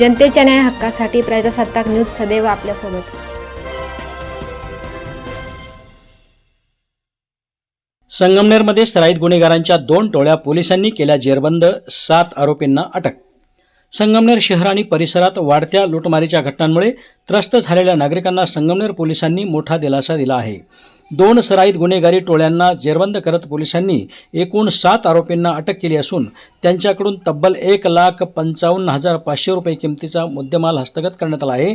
जनतेच्या न्याय हक्कासाठी प्रजासत्ताक न्यूज सदैव आपल्यासोबत. संगमनेरमध्ये सराईत गुन्हेगारांच्या दोन टोळ्या पोलिसांनी केल्या जेरबंद सात आरोपींना अटक. संगमनेर शहर आणि परिसरात वाढत्या लुटमारीच्या घटनांमुळे त्रस्त झालेल्या नागरिकांना संगमनेर पोलिसांनी मोठा दिलासा दिला आहे. दोन सराईत गुन्हेगारी टोळ्यांना जेरबंद करत पोलिसांनी एकूण सात आरोपींना अटक केली असून त्यांच्याकडून तब्बल एक लाख पंचावन्न हजार पाचशे रुपये किमतीचा मुद्देमाल हस्तगत करण्यात आला आहे.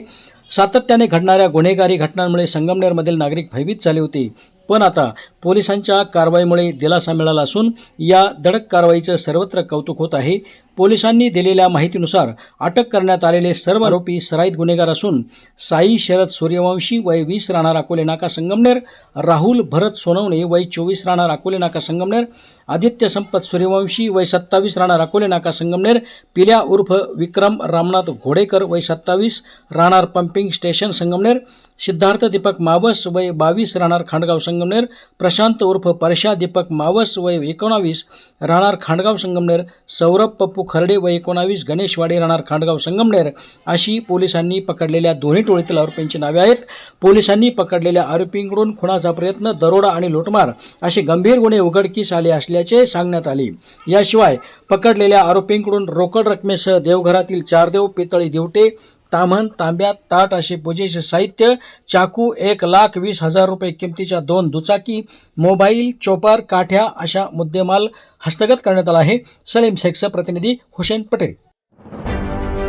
सातत्याने घडणाऱ्या गुन्हेगारी घटनांमुळे संगमनेरमधील नागरिक भयभीत झाले होते. पण आता पोलिसांच्या कारवाईमुळे दिलासा मिळाला असून या धडक कारवाईचं सर्वत्र कौतुक होत आहे. पोलिसांनी दिलेल्या माहितीनुसार अटक करण्यात आलेले सर्व आरोपी सराईत गुन्हेगार असून साई शरद सूर्यवंशी वय वीस राहणार अकोले नाका संगमनेर राहुल भरत सोनवणे वय चोवीस राहणार अकोले नाका संगमनेर आदित्य संपत सूर्यवंशी वय सत्तावीस राणा राकोले नाका संगमनेर पिल्या उर्फ विक्रम रामनाथ घोडेकर वय सत्तावीस राहणार पंपिंग स्टेशन संगमनेर सिद्धार्थ दीपक मावस वय बावीस राहणार खांडगाव संगमनेर. प्रशांत उर्फ परशा दीपक मावस वय एकोणावीस राहणार खांडगाव संगमनेर. सौरभ पप्पू खर्डे वय एकोणावीस गणेशवाडी राहणार खांडगाव संगमनेर. अशी पोलिसांनी पकडलेल्या दोन्ही टोळीतील आरोपींची नावे आहेत. पोलिसांनी पकडलेल्या आरोपींकडून खुणाचा प्रयत्न दरोडा आणि लुटमार असे गंभीर गुन्हे उघडकीस आले असल्याचे सांगण्यात आले. याशिवाय पकडलेल्या आरोपींकडून रोकड रकमेसह देवघरातील चारदेव पितळी दिवटे तामन तांब्या ताट असे पूजेचे साहित्य चाकू एक लाख वीस हजार रुपये किमतीच्या दोन दुचाकी मोबाईल चोपार काठ्या अशा मुद्देमाल हस्तगत करण्यात आला आहे. सलीम शेखचा प्रतिनिधी हुसेन पटेल.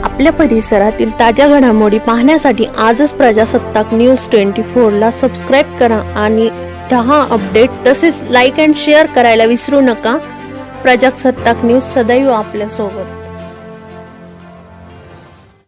आपल्या परिसरातील ताज्या घडामोडी पाहण्यासाठी आजच प्रजासत्ताक न्यूज ट्वेंटी फोरला सबस्क्राईब करा आणि दहा अपडेट तसेच लाईक अँड शेअर करायला विसरू नका. प्रजासत्ताक न्यूज सदैव आपल्यासोबत